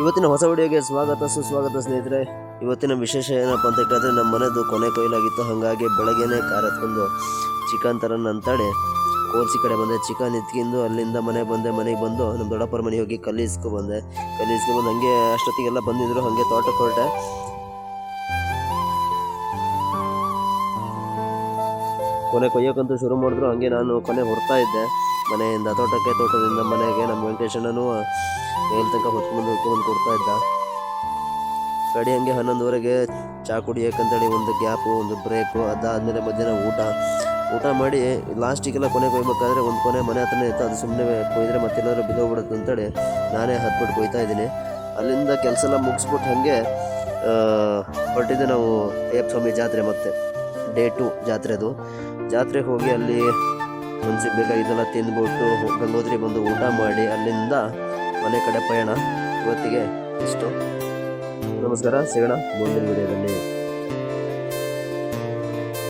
ಇವತ್ತಿನ ಹೊಸ ವಿಡಿಯೋಗೆ ಸ್ವಾಗತ. ಸುಸ್ವಾಗತ ಸ್ನೇಹಿತರೆ, ಇವತ್ತಿನ ವಿಶೇಷ ಏನಪ್ಪ ಅಂತ ಕೇಳಿದ್ರೆ ನಮ್ಮ ಮನೆದು ಕೊನೆ ಕೊಯ್ಲಾಗಿತ್ತು. ಹಾಗಾಗಿ ಬೆಳಗ್ಗೆನೆ ಕಾರ್ ಎತ್ಕೊಂಡು ಚಿಕನ್ ತರನ್ ಅಂತೇಳಿ. ಕೋರ್ಸಿ ಕಡೆ ಬಂದೆ, ಚಿಕನ್ ಎತ್ಕೊಂಡು ಅಲ್ಲಿಂದ ಮನೆಗೆ ಬಂದೆ, ಮನೆಗೆ ಬಂದು ನಮ್ಮ ದೊಡ್ಡಪ್ಪರ ಮನೆಗೆ ಹೋಗಿ ಕಲ್ಲಿ ಇಸ್ಕೊ ಬಂದೆ. ಕಲ್ಲಿ ಇಸ್ಕೊ ಬಂದು ಹಂಗೆ ಅಷ್ಟೊತ್ತಿಗೆಲ್ಲ ಬಂದಿದ್ರು, ಹಾಗೆ ತೋಟಕ್ಕೆ ಹೊರಟೆ. ಕೊನೆ ಕೊಯ್ಯೋಕ್ಕಂತೂ ಶುರು ಮಾಡಿದ್ರು, ಹಂಗೆ ನಾನು ಕೊನೆ ಹೊರ್ತಾ ಇದ್ದೆ. ಮನೆಯಿಂದ, ತೋಟಕ್ಕೆ, ತೋಟದಿಂದ ಮನೆಗೆ, ನಮ್ಮ ವೆಂಕಟೇಶಣ್ಣನು ಎಲ್ಲಿ ತನಕ ಹೊತ್ಕೊಂಡು ಹೊತ್ಕೊಂಡು ಕೊಡ್ತಾ ಇದ್ದ? ಕಡೆ ಹಂಗೆ ಹನ್ನೊಂದುವರೆಗೆ ಚಾ ಕುಡಿಯಕಂತೇಳಿ ಒಂದು ಗ್ಯಾಪು, ಒಂದು ಬ್ರೇಕು, ಅದಾದಮೇಲೆ ಮಧ್ಯಾಹ್ನ ಊಟ. ಊಟ ಮಾಡಿ ಲಾಸ್ಟಿಗೆಲ್ಲ ಕೊನೆ ಕೊಯ್ಬೇಕಾದ್ರೆ ಒಂದು ಕೊನೆ ಮನೆ ಹತ್ರನೇ ಇತ್ತು. ಅದು ಸುಮ್ಮನೆ ಕೊಯ್ದರೆ ಮತ್ತೆಲ್ಲಾದ್ರೂ ಬಿದ್ದೋಗ್ಬಿಡುತ್ತೆ ಅಂತೇಳಿ ನಾನೇ ಹತ್ಬಿಟ್ಟು ಕೊಯ್ತಾ ಇದ್ದೀನಿ. ಅಲ್ಲಿಂದ ಕೆಲಸ ಎಲ್ಲ ಮುಗಿಸ್ಬಿಟ್ಟು ಹಾಗೆ ಹೊರಟಿದ್ದೆ ನಾವು ಅಯ್ಯಪ್ಪ ಸ್ವಾಮಿ ಜಾತ್ರೆ ಮತ್ತೆ. ಡೇ ಟು ಜಾತ್ರೆದು ಜಾತ್ರೆಗೆ ಹೋಗಿ ಅಲ್ಲಿ ಮನ್ಸಿಗೆ ಬೇಕಾಗಿದ್ದೆಲ್ಲ ತಿಂದ್ಬಿಟ್ಟು ಗಂಗೋತ್ರಿ ಬಂದು ಊಟ ಮಾಡಿ, ಅಲ್ಲಿಂದ ಮನೆ ಕಡೆ ಪಯಣ ಇವತ್ತಿಗೆ ಇಷ್ಟು. ನಮಸ್ಕಾರ ಸಿಗೋಣ ಮುಂದಿನ ವಿಡಿಯೋದಲ್ಲಿ.